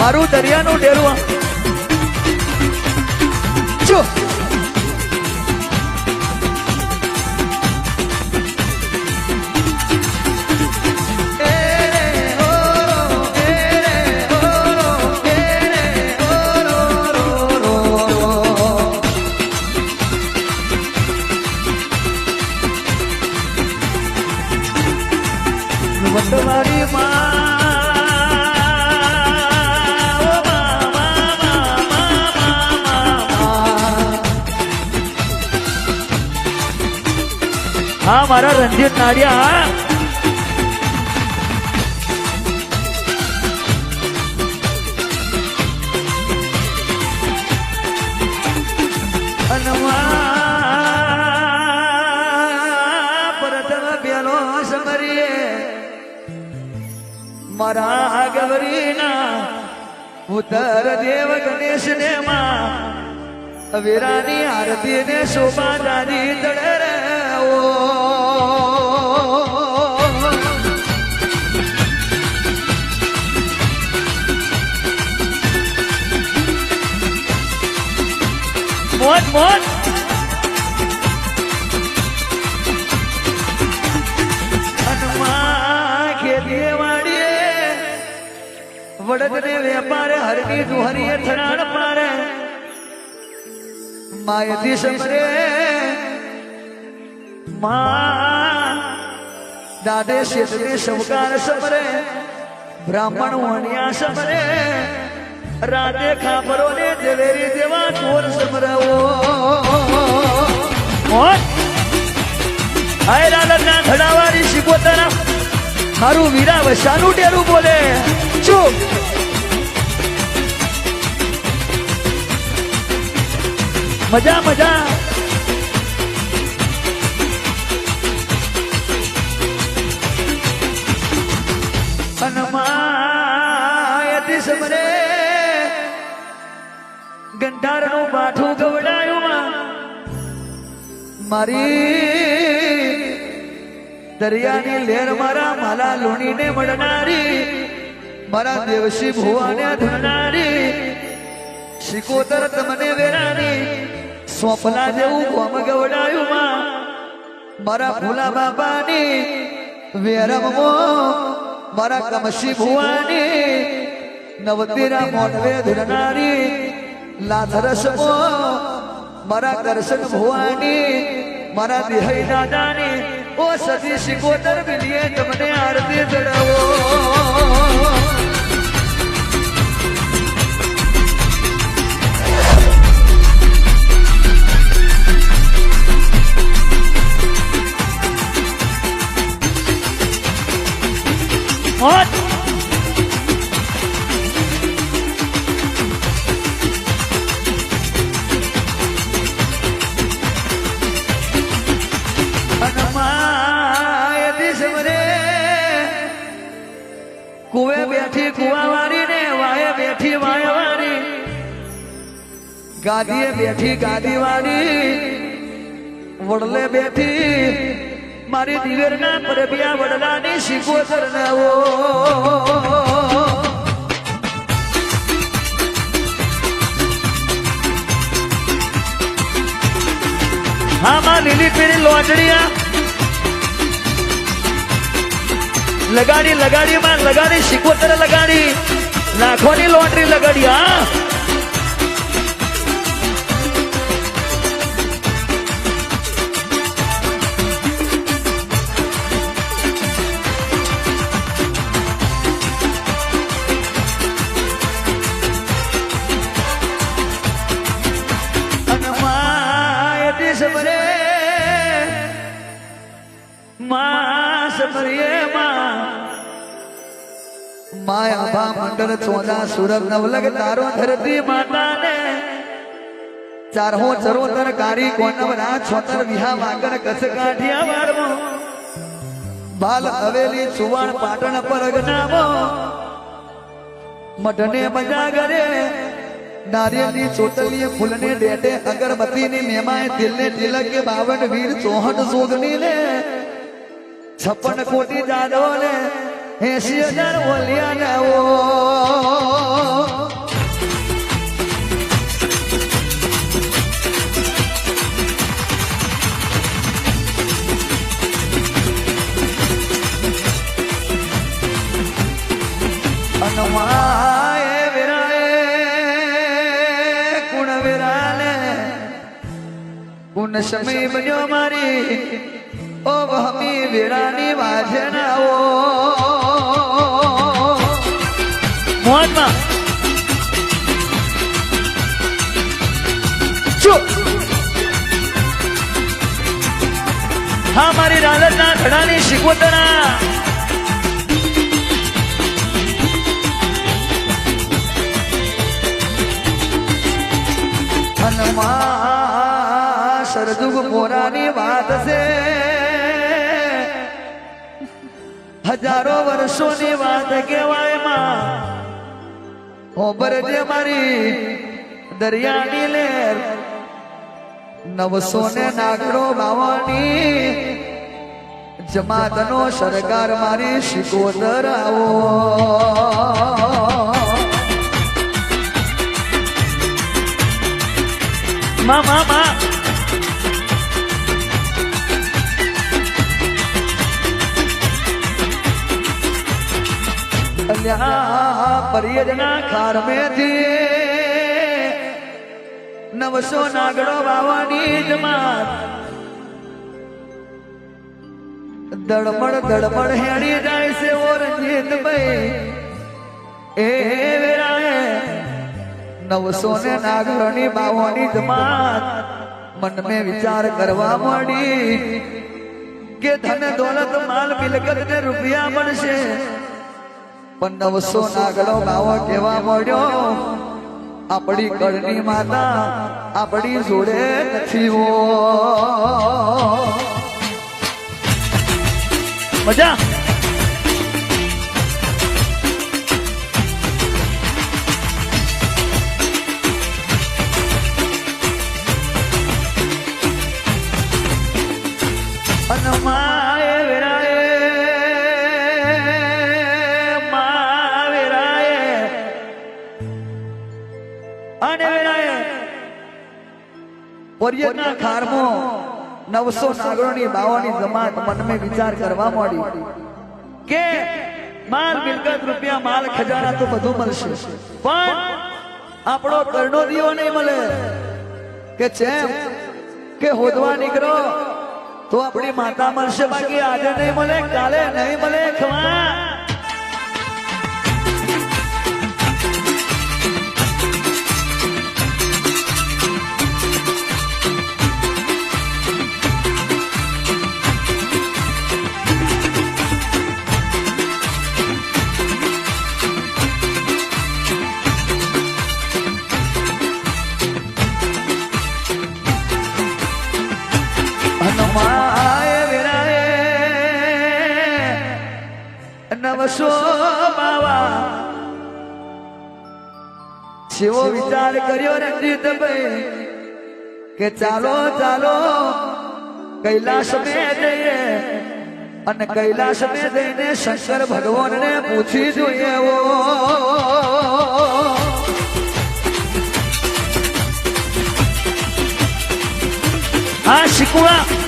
મારું દરિયાનું ડેરું જો. હા, મારા રંજીત નાડિયા સમરીએ. મારા ગવરીના ઉત્તર દેવ ગણેશ ને માં, વીરાની આરતી ને શોભા દાદી તળે મોજ મોજ. વડદને વેપારે, હરની દુહરીએ થરાણ પારે. સમરે મા, દાદે શેતને શવકાર સમરે બ્રાહ્મણ વણિયા સમરે રાતે ખાપરો ને દેવેરી દેવા ચોર સમરાવો હાય. લાલના ધડાવાળી શિકોતરા મારું વીરા વસાનું ટેરું બોલે. ચૂપ. મજા મજા. મારી દરિયાની લેર મારા માલા લુણીને મળનારી, મારા દેવશી ભુવાને ધરનારી, શિકોતર તમને વેરાની સોપલા જેવું ગોમ ગવડાયું માં મારા ભોલા બાબાની વેરમો મારા કમશી ભુવાની, નવતીરા મોઢવે ધરનારી લાથરસ મારા દર્શન ભવાની મારા દેહઈ દાદાની ઓ સતી શિકોતર મિલીએ તમને આરતી ચડાવો. મોજ ગાદીએ બેઠી ગાદીવારી વડલે બેઠી મારી દિવેરના પરબિયા વડલાની શિકોતર કરનાવો હા, માં લીલી પીળી લોચડીયા. લગાડી લગાડી, માં લગાડી શિકોતર લગાડી. લાખોની લોટરી લગાડી, હા. ભા ચોદા સુરત નવલગ તારો ધરતી માતાને. ચારહો ચરોતર કારી કોનવરા છોતર વિહા વાગર કચ્છ કાઢિયા વાળમો બાલ હવેલી સુવાણ પાટણ પર અગનામો મઢને મજા કરે. નારિયેળની ચોટલીએ ફૂલને ડેટે અગરબત્તીની મેમાએ દિલને તિલક બાવન વીર ચોહટ સોગની ને છપ્પન કોટી જાદવ ને એસી હજાર ઓલિયા નવો ગુણ સમય બન્યો મારી ઓ હમી વેરાની વાજનાઓ. હા, મારી રાલતના ઘડાની શિકોતરા હનુમા સરદુગ મોરાની વાત છે. હજારો વર્ષોની વાત કહેવાયમાં. હોબર જે મારી દરિયાની લેર નવસો ને નાગડો બાવાની. જમાતનો સરકાર મારી શિકોદર આવો. મા મા મા. પરિયજના ખાર મેથી નવસો નાગડો વાવાની જમાત. દડમડ દડમડ હેડી જાય છે ઓ રંજીત ભાઈ એ વેરાએ નવસો ને નાગરોની બાવાની જમાત. મન મેં વિચાર કરવા મળી કે ધન દોલત માલ મિલકત ને રૂપિયા મળશે. પણ નવસો નાગડો બાવો કેવા મળ્યો? આપણી કળની માતા આપણી જોડે નથી મજા? પર્યટના ખારમો નવસો નાગરોની બાવાની જમાત મનમે વિચાર કરવા માંડી. કે માલ મિલકત રૂપિયા, માલ ખજાના તો બધું મળશે. પણ આપણો કરડો દીવો નહીં મળે કે ચેમ કે હોદવા નીકળો તો આપણી માતા મળશે બાકી આજે નહીં મળે, કાલે નહીં મળે, ખવા. નવસો બાવા. શિવો વિચાર કર્યો રંજીત ભાઈ કે ચાલો ચાલો કૈલાસ મે જઈએ અને કૈલાસ મે જઈને શંકર ભગવાનને પૂછી જોઈએ હા, શીખવા.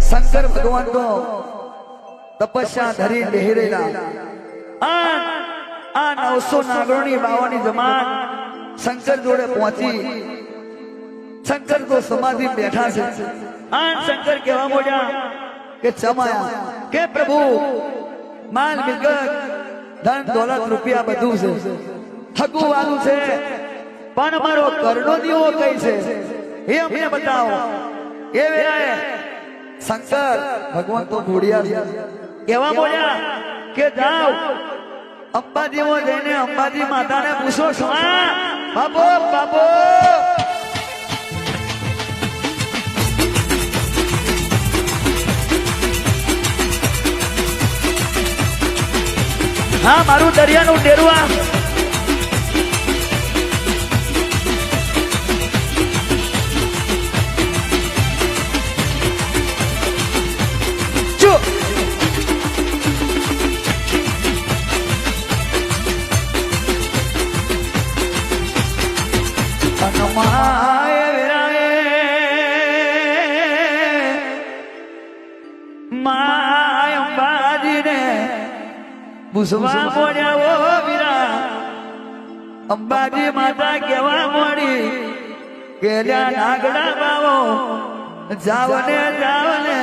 શંકર ભગવાન તો તપસ્યા ધરી લહેરેલા આ આ નવસો નાગરોની બાવાની જમાન શંકર જોડે પહોંચી શંકર તો સમાધિ બેઠા છે આ શંકર કહેવા મોડ્યા કે ચમાયા કે પ્રભુ, માલ, મિલકત, ધન, દોલત, રૂપિયા બધું છે. હગું વાલું છે. પણ મારો ઘરનો દીવો કઈ છે? એ અમને બતાવો. એ શંકર ભગવાન તો ઘોડિયા કેવા બોલ્યા? કે જાઓ. અંબાજીમાં જઈને અંબાજી માતાને પૂછો શું બાપો બાપો. હા મારું દરિયાનું ડેરવા માય વિરાએ માય અંબાજીને ભૂસવા મોડ્યા ઓ વિરા અંબાજી માતા કેવા મોડી કેલ્યા નાગડા બાવો જાવને જાવને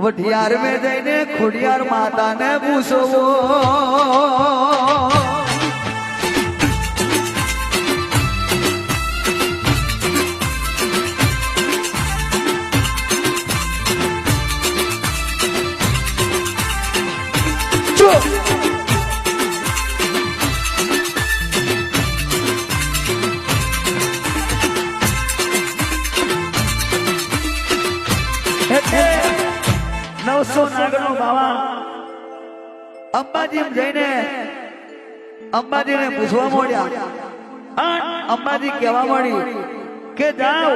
વઢિયાર મેં જઈને ખોડિયાર માતાને ભૂસવો અંબાજી જઈને અંબાજીને પૂછવા મોડ્યા. અંબાજી કહેવા મળી કે જાઓ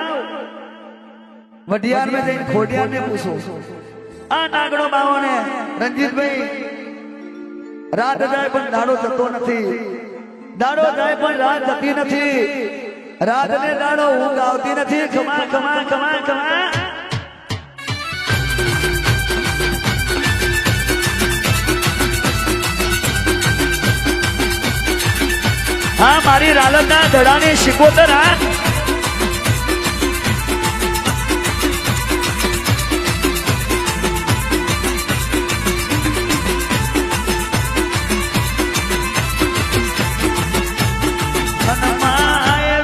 વઢિયાર મેં જઈને ખોડિયારને પૂછો. આ નાગડો બાવો ને રંજીતભાઈ, રાત જાય પણ દાડો જતો નથી. દાડો જાય પણ રાત જતી નથી. રાત ને દાડો ઊંઘ આવતી નથી. ખમા ખમા ખમા કમા હા, મારી રાલતના ધડાની શિકોતર હા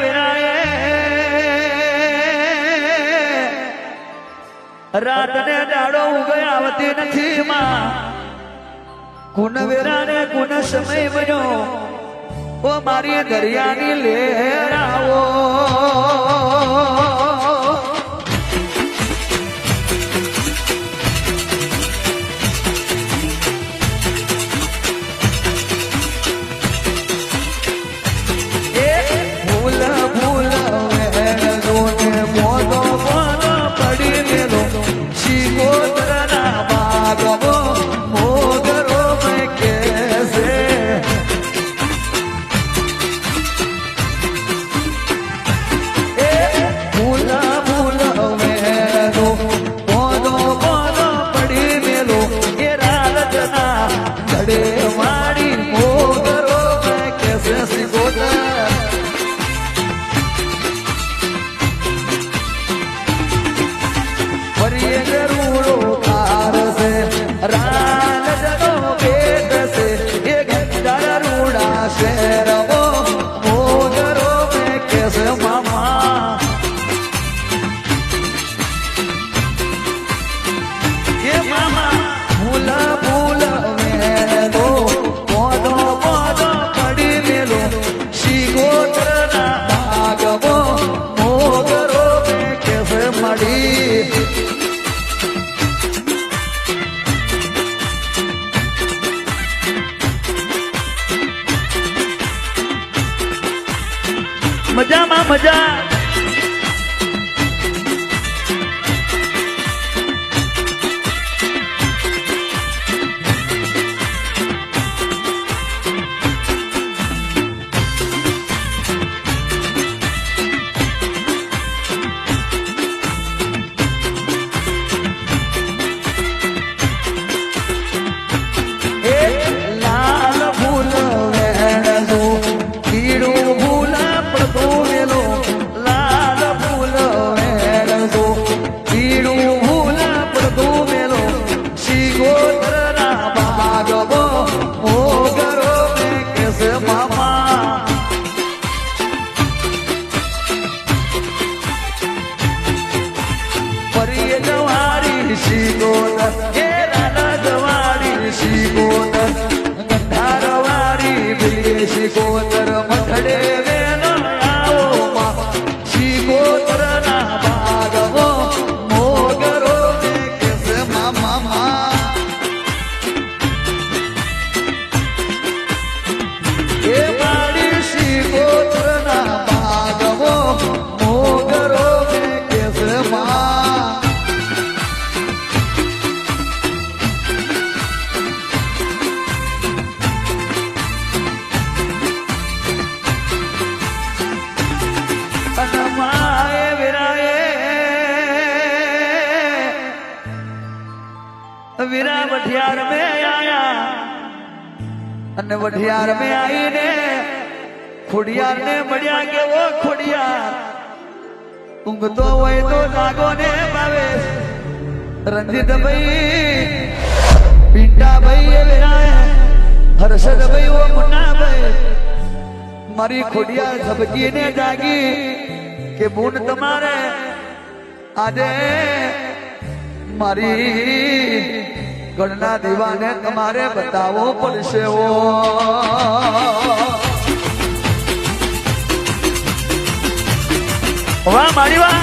વિરાએ રાતને દાડો ઉગે આવતી નથી માં. કુન વેરાને કુન સમય બન્યો. ઓ મારી દરિયાની લેર અને મે આવીને ખોડિયાર ને મળ્યા કે ઓ ખોડિયાર? ઊંઘતો હોય તો જાગો ને ભાવે રંજીતભાઈ પિંટાભાઈ એ વેરાય હર્ષદભાઈ ઓ મુન્નાભાઈ મારી ખોડિયાર ઝબકીને જાગી કે બૂન તમારે? આજે મારી ગણના દીવાને તમારે બતાવવો પડશે ઓ. વાહ મારી વાહ.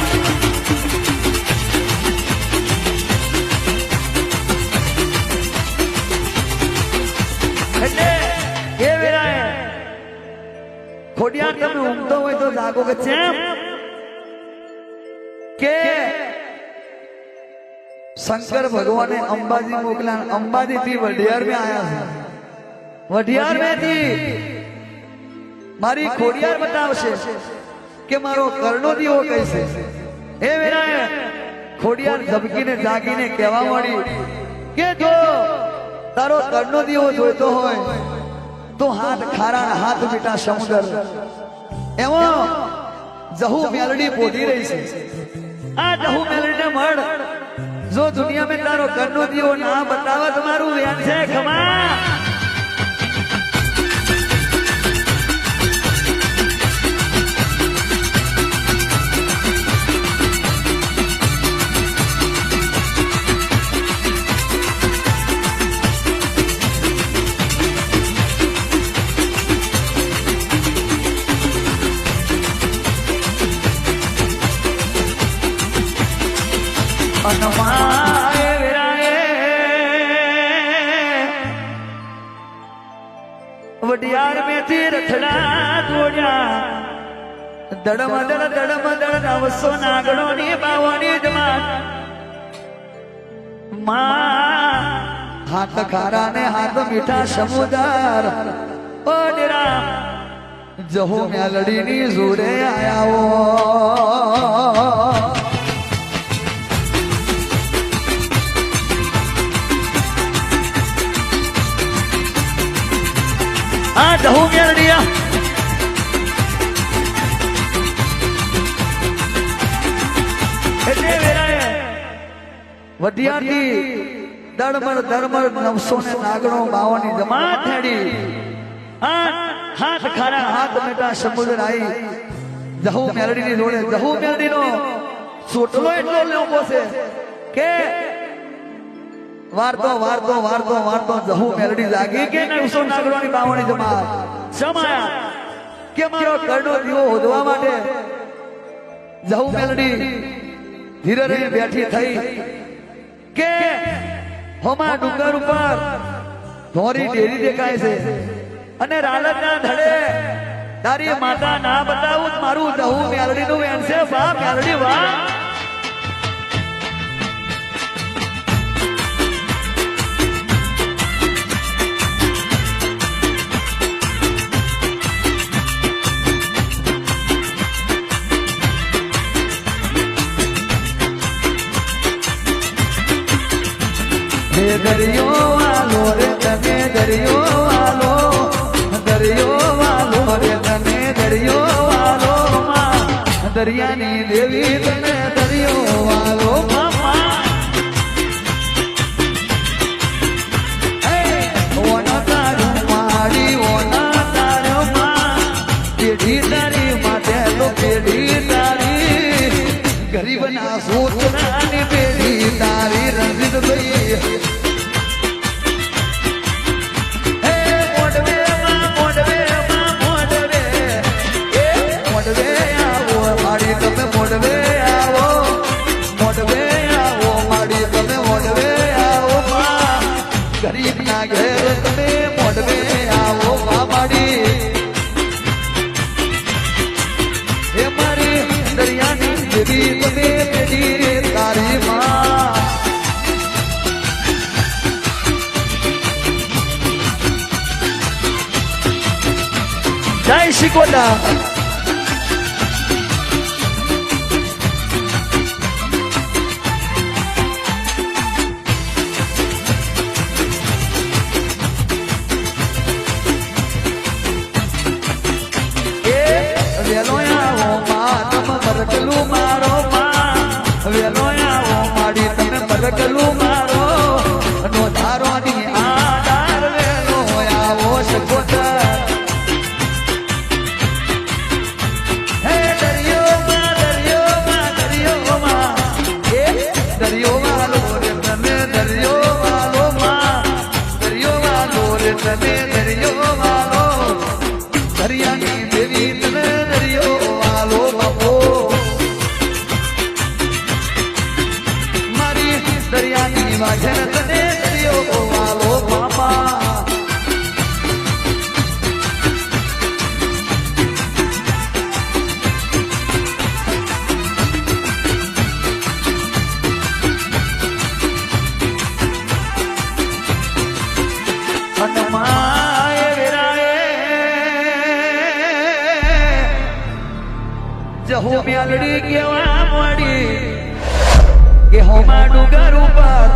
ખોડિયાર તમે ઊંઘતો હોય તો લાગો કે ચેમ? શંકર ભગવાને અંબાજી મોકલા અંબાજી થી વઢિયાર મેં આયા છે. વઢિયાર મેં થી મારી ખોડિયાર બતાવશે કે મારો કર્ણો દીવો કહેશે હે વેળાએ ખોડિયાર ધબકીને જાગીને કહેવા મળી કે જો તારો કર્ણો દીવો જોઈતો હોય તો હાથ ખારા હાથ મીઠા સમુદર. એમાં જહુ મેલડી પોધી રહી છે. આ જહુ મેલડી મળ જો દુનિયામાં તારો કર્ણો દીવો ના બતાવે તમારું વેણ છે ખમા. અનમાય વડિયાર મેથી રથડા દોડ્યા દડમ દડ દડમ દડ નવસો નાગડો ની બાવાની જમાન. હાથ ખારા ને હાથ મીઠા સમુદાર. ઓ નિરા જહો મેલડી ની જોડે આયાઓ. દળમળ દળમળ નવસો ને નાગણો બાવાની જમા થેડી હાથ ખારા. હાથ મેટા સમુદ્ર આવી જહુ મેલડીની જોડે જહુ મેલડીનો. ચોટલો એટલો લોકો છે કે વારતો વારતો વારતો વારતો જહુ મેલડી લાગી કે નવસો નાગરોની બાવણી જમા. સમાયા કે મારો કરડો દીવો હોદવા માટે. જહુ મેલડી ધીરે ધીરે બેઠી થઈ. કે હોમા ડુંગર ઉપર. ધોરી ડેરી દેખાય છે. અને રાલકના ધડે તારી માતા ના બતાવું મારું જહુ મેલડી નું વેણ છે વાહ મેલડી વાહ દરિયો વાલો રે તને દરિયો વાલો. દરિયો વાલો રે તને દરિયો વાલો. દરિયાની દેવી તને મોડવે આવો મોડવે આવો માડી તમે મોડવે આવો ગરીબ ના ઘેર તમે મોડવે આવો માડી. હે મારી દરિયાની દેવી તમે પેઢી તારી માં. જય શિકોડા વાગે જહુ કેવા મળી? કે હોમા ડુંગર ઉપર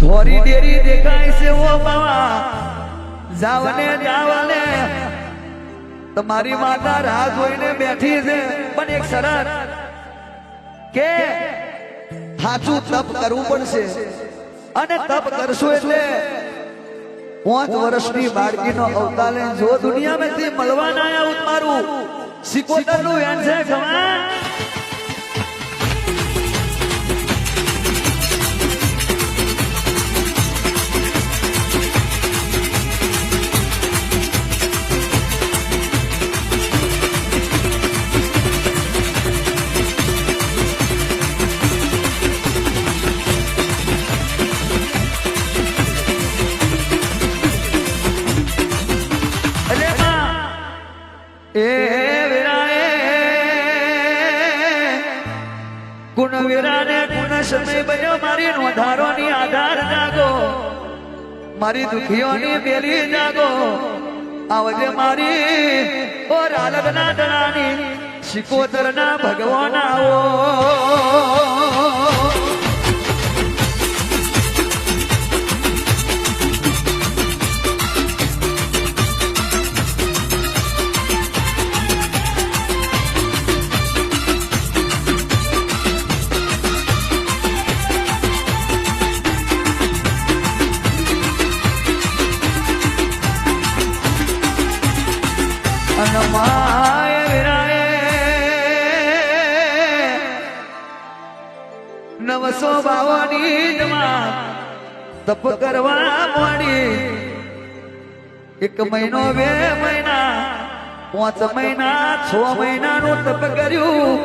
ધોરી ડેરી દેખાય છે ઓ બાવા. જાવને જાવને તમારી માતા રાહ જોઈને બેઠી છે. પણ એક શરત કે સાચું તપ કરવું પડશે. અને તપ કરશો એટલે પાંચ વર્ષની બાળકીનો અવતાર જો દુનિયામાંથી મળવાના આવું મારું સિકોતરનું વેન છે ખમા એ ગુણ વિરાને ગુણ સમય બન્યો. મારી નોંધારોની આધાર જાગો. મારી દુખીઓની બેલી જાગો. આવજે મારી ઓ રાલગના દણાની શિકોતરના ભગવાન આવો. તપ કરવા મોડી એક મહિનો, બે મહિના, પાંચ મહિના, છ મહિનાનું તપ કર્યું.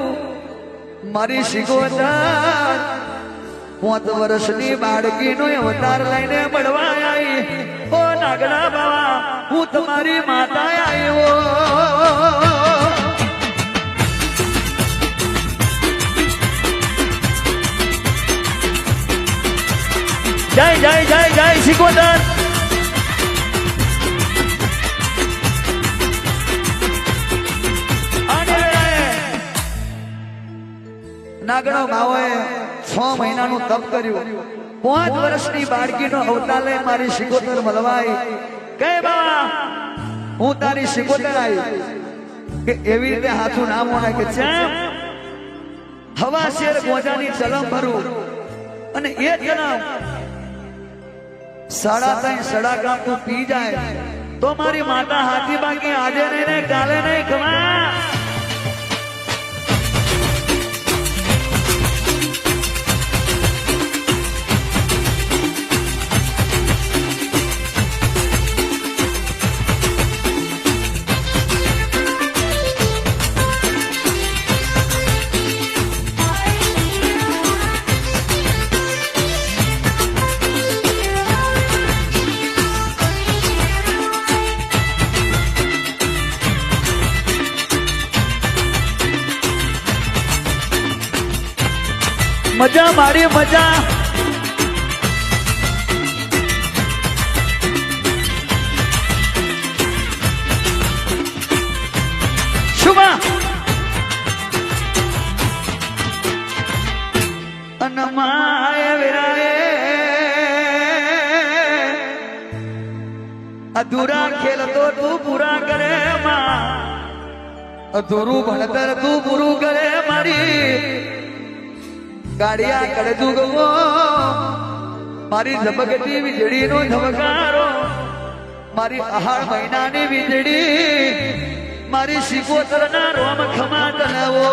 મારી શિગોતર પાંચ વર્ષની બાળકીનો અવતાર લઈને મળવા આવી ઓ નાગડા બાવા, હું તમારી માતા આવ્યો જય જય જય જય શિકોતર નાગણો ભાવે છ મહિનાનું તપ કર્યું. પાંચ વર્ષની બાળકીનો અવતાર લઈ મારી શિકોતર મળવાઈ કે બાબા હું તારી શિકોતર આવી. કે એવી રીતે હાથું નામ હોય કે ચેમ હવા શેર ગોજાની ચલમ ભરું. અને એ જન્મ સાડા ત્રણ સડા કામ તું પી જાય. તો મારી માતા હાથી બાકી આજે નહીં કાલે નહીં ખમા મજા મારી, મજા. શુભા. અનમાય વિરાય અધૂરા ખેલ તો તું પૂરા કરે, માં. અધૂરું ભણતર તું પૂરું કરે, મારી. ગાડિયા કડતું ગવો મારી ધબકતી વીજળીનો ધબકારો મારી આહાર મહિનાની વીજળી. મારી શિકોતરના રોમ ખમા તલાવો